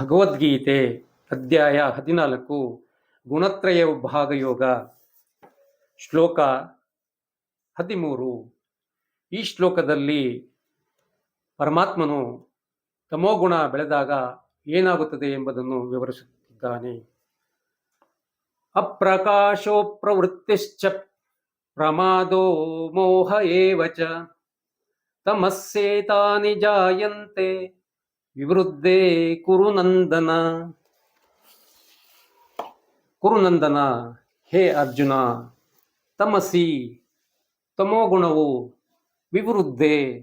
ಭಗವದ್ಗೀತೆ ಅಧ್ಯಾಯ ಹದಿನಾಲ್ಕು, ಗುಣತ್ರಯ ಭಾಗಯೋಗ, ಶ್ಲೋಕ ಹದಿಮೂರು. ಈ ಶ್ಲೋಕದಲ್ಲಿ ಪರಮಾತ್ಮನು ತಮೋಗುಣ ಬೆಳೆದಾಗ ಏನಾಗುತ್ತದೆ ಎಂಬುದನ್ನು ವಿವರಿಸುತ್ತಿದ್ದಾನೆ. ಅಪ್ರಕಾಶೋ ಪ್ರವೃತ್ತಿಶ್ಚ ಪ್ರಮಾದೋ ಮೋಹ ಏವಚ ತಮಸ್ಸೇತಾನಿ ಜಾಯಂತೆ. ವಿವೃದ್ಧೆ ಕುರುನಂದನ. ಕುರುನಂದನ, ಹೇ ಅರ್ಜುನ, ತಮಸಿ, ತಮೋಗುಣವು ವಿವೃದ್ಧೆ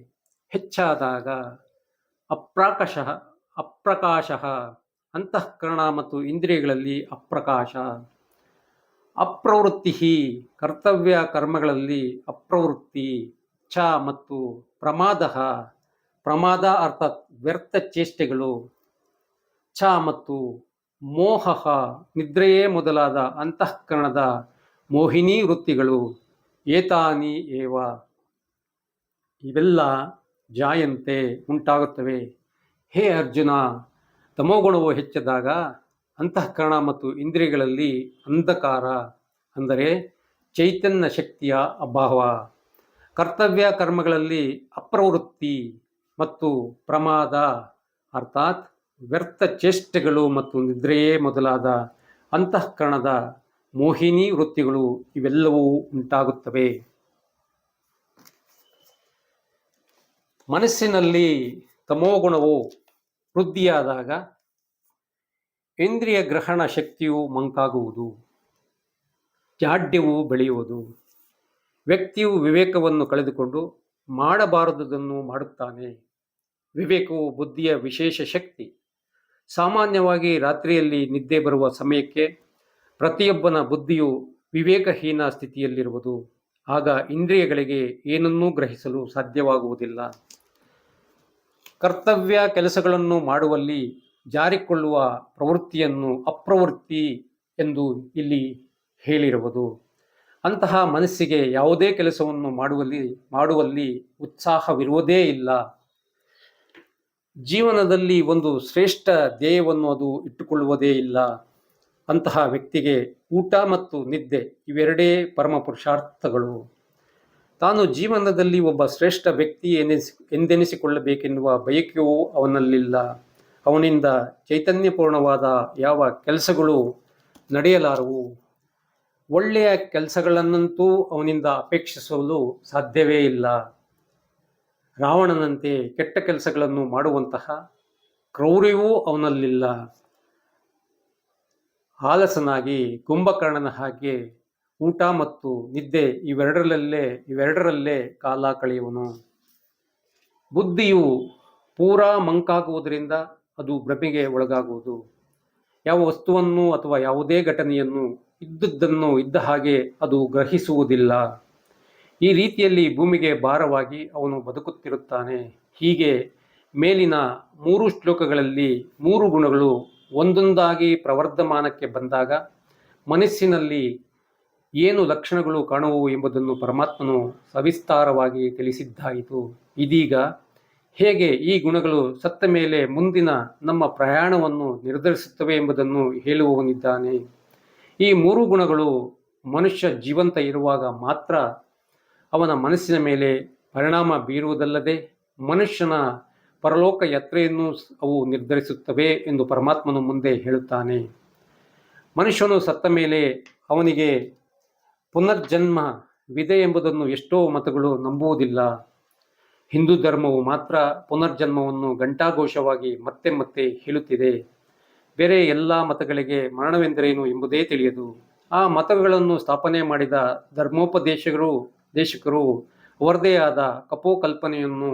ಹೆಚ್ಚಾದಾಗ ಅಪ್ರಾಕಶ, ಅಪ್ರಕಾಶ, ಅಂತಃಕರಣ ಮತ್ತು ಇಂದ್ರಿಯಗಳಲ್ಲಿ ಅಪ್ರಕಾಶ. ಅಪ್ರವೃತ್ತಿ ಕರ್ತವ್ಯ ಕರ್ಮಗಳಲ್ಲಿ ಅಪ್ರವೃತ್ತಿ, ಛ ಮತ್ತು ಪ್ರಮಾದ. ಪ್ರಮಾದ ಅರ್ಥಾತ್ ವ್ಯರ್ಥ ಚೇಷ್ಟೆಗಳು. ಛ ಮತ್ತು ಮೋಹ ನಿದ್ರೆಯೇ ಮೊದಲಾದ ಅಂತಃಕರಣದ ಮೋಹಿನಿ ವೃತ್ತಿಗಳು. ಏತಾನಿ ಏವ. ಇವೆಲ್ಲ ಜಾಯಂತೆ ಉಂಟಾಗುತ್ತವೆ. ಹೇ ಅರ್ಜುನ, ತಮೋಗುಣವು ಹೆಚ್ಚಿದಾಗ ಅಂತಃಕರಣ ಮತ್ತು ಇಂದ್ರಿಯಗಳಲ್ಲಿ ಅಂಧಕಾರ ಅಂದರೆ ಚೈತನ್ಯ ಶಕ್ತಿಯ ಅಭಾವ. ಕರ್ತವ್ಯ ಕರ್ಮಗಳಲ್ಲಿ ಅಪ್ರವೃತ್ತಿ. ಮತ್ತು ಪ್ರಮಾದ, ಅರ್ಥಾತ್ ವ್ಯರ್ಥ ಚೇಷ್ಟೆಗಳು ಮತ್ತು ನಿದ್ರೆಯೇ ಮೊದಲಾದ ಅಂತಃಕರಣದ ಮೋಹಿನಿ ವೃತ್ತಿಗಳು ಇವೆಲ್ಲವೂ ಉಂಟಾಗುತ್ತವೆ. ಮನಸ್ಸಿನಲ್ಲಿ ತಮೋಗುಣವು ವೃದ್ಧಿಯಾದಾಗ ಇಂದ್ರಿಯ ಗ್ರಹಣ ಶಕ್ತಿಯು ಮಂಕಾಗುವುದು. ಜಾಡ್ಯವು ಬೆಳೆಯುವುದು. ವ್ಯಕ್ತಿಯು ವಿವೇಕವನ್ನು ಕಳೆದುಕೊಂಡು ಮಾಡಬಾರದುದನ್ನು ಮಾಡುತ್ತಾನೆ. ವಿವೇಕವು ಬುದ್ಧಿಯ ವಿಶೇಷ ಶಕ್ತಿ. ಸಾಮಾನ್ಯವಾಗಿ ರಾತ್ರಿಯಲ್ಲಿ ನಿದ್ದೆ ಬರುವ ಸಮಯಕ್ಕೆ ಪ್ರತಿಯೊಬ್ಬನ ಬುದ್ಧಿಯು ವಿವೇಕಹೀನ ಸ್ಥಿತಿಯಲ್ಲಿರುವುದು. ಆಗ ಇಂದ್ರಿಯಗಳಿಗೆ ಏನನ್ನೂ ಗ್ರಹಿಸಲು ಸಾಧ್ಯವಾಗುವುದಿಲ್ಲ. ಕರ್ತವ್ಯ ಕೆಲಸಗಳನ್ನು ಮಾಡುವಲ್ಲಿ ಜಾರಿಕೊಳ್ಳುವ ಪ್ರವೃತ್ತಿಯನ್ನು ಅಪ್ರವೃತ್ತಿ ಎಂದು ಇಲ್ಲಿ ಹೇಳಿರುವುದು. ಅಂತಹ ಮನಸ್ಸಿಗೆ ಯಾವುದೇ ಕೆಲಸವನ್ನು ಮಾಡುವಲ್ಲಿ ಮಾಡುವಲ್ಲಿ ಉತ್ಸಾಹವಿರುವುದೇ ಇಲ್ಲ. ಜೀವನದಲ್ಲಿ ಒಂದು ಶ್ರೇಷ್ಠ ಧ್ಯೇಯವನ್ನು ಅದು ಇಟ್ಟುಕೊಳ್ಳುವುದೇ ಇಲ್ಲ. ಅಂತಹ ವ್ಯಕ್ತಿಗೆ ಊಟ ಮತ್ತು ನಿದ್ದೆ ಇವೆರಡೇ ಪರಮ ಪುರುಷಾರ್ಥಗಳು. ತಾನು ಜೀವನದಲ್ಲಿ ಒಬ್ಬ ಶ್ರೇಷ್ಠ ವ್ಯಕ್ತಿ ಎನಿಸಿ, ಎಂದೆನಿಸಿಕೊಳ್ಳಬೇಕೆನ್ನುವ ಬಯಕೆಯೂ ಅವನಲ್ಲಿಲ್ಲ. ಅವನಿಂದ ಚೈತನ್ಯಪೂರ್ಣವಾದ ಯಾವ ಕೆಲಸಗಳು ನಡೆಯಲಾರವು. ಒಳ್ಳೆಯ ಕೆಲಸಗಳನ್ನಂತೂ ಅವನಿಂದ ಅಪೇಕ್ಷಿಸಲು ಸಾಧ್ಯವೇ ಇಲ್ಲ. ರಾವಣನಂತೆ ಕೆಟ್ಟ ಕೆಲಸಗಳನ್ನು ಮಾಡುವಂತಹ ಕ್ರೌರ್ಯವೂ ಅವನಲ್ಲಿಲ್ಲ. ಆಲಸನಾಗಿ ಕುಂಭಕರ್ಣನ ಹಾಗೆ ಊಟ ಮತ್ತು ನಿದ್ದೆ ಇವೆರಡರಲ್ಲೇ ಇವೆರಡರಲ್ಲೇ ಕಾಲ ಕಳೆಯುವನು. ಬುದ್ಧಿಯು ಪೂರಾ ಮಂಕಾಗುವುದರಿಂದ ಅದು ಭ್ರಮೆಗೆ ಒಳಗಾಗುವುದು. ಯಾವ ವಸ್ತುವನ್ನು ಅಥವಾ ಯಾವುದೇ ಘಟನೆಯನ್ನು ಇದ್ದದ್ದನ್ನು ಇದ್ದ ಹಾಗೆ ಅದು ಗ್ರಹಿಸುವುದಿಲ್ಲ. ಈ ರೀತಿಯಲ್ಲಿ ಭೂಮಿಗೆ ಭಾರವಾಗಿ ಅವನು ಬದುಕುತ್ತಿರುತ್ತಾನೆ. ಹೀಗೆ ಮೇಲಿನ ಮೂರು ಶ್ಲೋಕಗಳಲ್ಲಿ ಮೂರು ಗುಣಗಳು ಒಂದೊಂದಾಗಿ ಪ್ರವರ್ಧಮಾನಕ್ಕೆ ಬಂದಾಗ ಮನಸ್ಸಿನಲ್ಲಿ ಏನು ಲಕ್ಷಣಗಳು ಕಾಣುವು ಎಂಬುದನ್ನು ಪರಮಾತ್ಮನು ಸವಿಸ್ತಾರವಾಗಿ ತಿಳಿಸಿದ್ದಾಯಿತು. ಇದೀಗ ಹೇಗೆ ಈ ಗುಣಗಳು ಸತ್ತ ಮೇಲೆ ಮುಂದಿನ ನಮ್ಮ ಪ್ರಯಾಣವನ್ನು ನಿರ್ಧರಿಸುತ್ತವೆ ಎಂಬುದನ್ನು ಹೇಳುವವನಿದ್ದಾನೆ. ಈ ಮೂರು ಗುಣಗಳು ಮನುಷ್ಯ ಜೀವಂತ ಇರುವಾಗ ಮಾತ್ರ ಅವನ ಮನಸ್ಸಿನ ಮೇಲೆ ಪರಿಣಾಮ ಬೀರುವುದಲ್ಲದೆ ಮನುಷ್ಯನ ಪರಲೋಕ ಯಾತ್ರೆಯನ್ನು ಅವು ನಿರ್ಧರಿಸುತ್ತವೆ ಎಂದು ಪರಮಾತ್ಮನು ಮುಂದೆ ಹೇಳುತ್ತಾನೆ. ಮನುಷ್ಯನು ಸತ್ತ ಮೇಲೆ ಅವನಿಗೆ ಪುನರ್ಜನ್ಮ ವಿದೆ ಎಂಬುದನ್ನು ಎಷ್ಟೋ ಮತಗಳು ನಂಬುವುದಿಲ್ಲ. ಹಿಂದೂ ಧರ್ಮವು ಮಾತ್ರ ಪುನರ್ಜನ್ಮವನ್ನು ಘಂಟಾಘೋಷವಾಗಿ ಮತ್ತೆ ಮತ್ತೆ ಹೇಳುತ್ತಿದೆ. ಬೇರೆ ಎಲ್ಲ ಮತಗಳಿಗೆ ಮರಣವೆಂದರೇನು ಎಂಬುದೇ ತಿಳಿಯದು. ಆ ಮತಗಳನ್ನು ಸ್ಥಾಪನೆ ಮಾಡಿದ ಧರ್ಮೋಪದೇಶಕರು ದೇಶಕರು ಅವರದೇ ಆದ ಕಪೋಕಲ್ಪನೆಯನ್ನು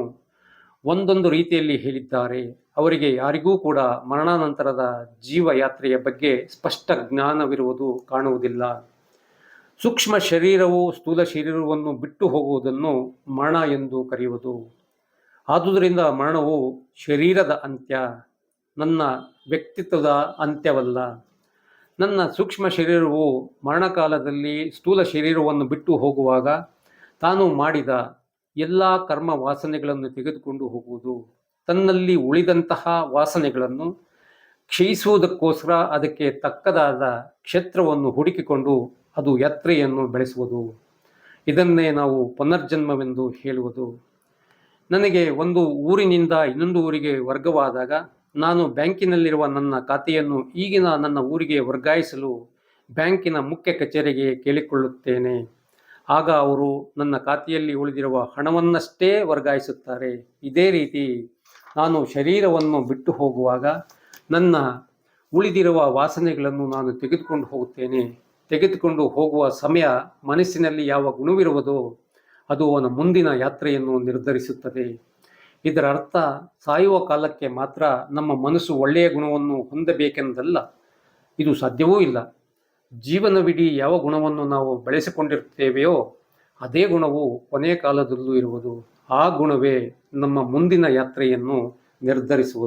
ಒಂದೊಂದು ರೀತಿಯಲ್ಲಿ ಹೇಳಿದ್ದಾರೆ. ಅವರಿಗೆ ಯಾರಿಗೂ ಕೂಡ ಮರಣಾನಂತರದ ಜೀವಯಾತ್ರೆಯ ಬಗ್ಗೆ ಸ್ಪಷ್ಟ ಜ್ಞಾನವಿರುವುದು ಕಾಣುವುದಿಲ್ಲ. ಸೂಕ್ಷ್ಮ ಶರೀರವು ಸ್ಥೂಲ ಶರೀರವನ್ನು ಬಿಟ್ಟು ಹೋಗುವುದನ್ನು ಮರಣ ಎಂದು ಕರೆಯುವುದು. ಆದುದರಿಂದ ಮರಣವು ಶರೀರದ ಅಂತ್ಯ, ನನ್ನ ವ್ಯಕ್ತಿತ್ವದ ಅಂತ್ಯವಲ್ಲ. ನನ್ನ ಸೂಕ್ಷ್ಮ ಶರೀರವು ಮರಣಕಾಲದಲ್ಲಿ ಸ್ಥೂಲ ಶರೀರವನ್ನು ಬಿಟ್ಟು ಹೋಗುವಾಗ ತಾನು ಮಾಡಿದ ಎಲ್ಲ ಕರ್ಮ ವಾಸನೆಗಳನ್ನು ತೆಗೆದುಕೊಂಡು ಹೋಗುವುದು, ತನ್ನಲ್ಲಿ ಉಳಿದಂತಹ ವಾಸನೆಗಳನ್ನು ಕ್ಷಯಿಸುವುದಕ್ಕೋಸ್ಕರ ಅದಕ್ಕೆ ತಕ್ಕದಾದ ಕ್ಷೇತ್ರವನ್ನು ಹುಡುಕಿಕೊಂಡು ಅದು ಯಾತ್ರೆಯನ್ನು ಬೆಳೆಸುವುದು. ಇದನ್ನೇ ನಾವು ಪುನರ್ಜನ್ಮವೆಂದು ಹೇಳುವುದು. ನನಗೆ ಒಂದು ಊರಿನಿಂದ ಇನ್ನೊಂದು ಊರಿಗೆ ವರ್ಗವಾದಾಗ ನಾನು ಬ್ಯಾಂಕಿನಲ್ಲಿರುವ ನನ್ನ ಖಾತೆಯನ್ನು ಈಗಿನ ನನ್ನ ಊರಿಗೆ ವರ್ಗಾಯಿಸಲು ಬ್ಯಾಂಕಿನ ಮುಖ್ಯ ಕಚೇರಿಗೆ ಕೇಳಿಕೊಳ್ಳುತ್ತೇನೆ. ಆಗ ಅವರು ನನ್ನ ಖಾತೆಯಲ್ಲಿ ಉಳಿದಿರುವ ಹಣವನ್ನಷ್ಟೇ ವರ್ಗಾಯಿಸುತ್ತಾರೆ. ಇದೇ ರೀತಿ ನಾನು ಶರೀರವನ್ನು ಬಿಟ್ಟು ಹೋಗುವಾಗ ನನ್ನ ಉಳಿದಿರುವ ವಾಸನೆಗಳನ್ನು ನಾನು ತೆಗೆದುಕೊಂಡು ಹೋಗುತ್ತೇನೆ. ತೆಗೆದುಕೊಂಡು ಹೋಗುವ ಸಮಯ ಮನಸ್ಸಿನಲ್ಲಿ ಯಾವ ಗುಣವಿರುವುದೋ ಅದು ಅವನ ಮುಂದಿನ ಯಾತ್ರೆಯನ್ನು ನಿರ್ಧರಿಸುತ್ತದೆ. ಇದರ ಅರ್ಥ ಸಾಯುವ ಕಾಲಕ್ಕೆ ಮಾತ್ರ ನಮ್ಮ ಮನಸ್ಸು ಒಳ್ಳೆಯ ಗುಣವನ್ನು ಹೊಂದಬೇಕೆಂದಲ್ಲ. ಇದು ಸಾಧ್ಯವೂ ಇಲ್ಲ. ಜೀವನವಿಡೀ ಯಾವ ಗುಣವನ್ನು ನಾವು ಬೆಳೆಸಿಕೊಂಡಿರುತ್ತೇವೆಯೋ ಅದೇ ಗುಣವು ಕೊನೆಯ ಕಾಲದಲ್ಲೂ ಇರುವುದು. ಆ ಗುಣವೇ ನಮ್ಮ ಮುಂದಿನ ಯಾತ್ರೆಯನ್ನು ನಿರ್ಧರಿಸುವುದು.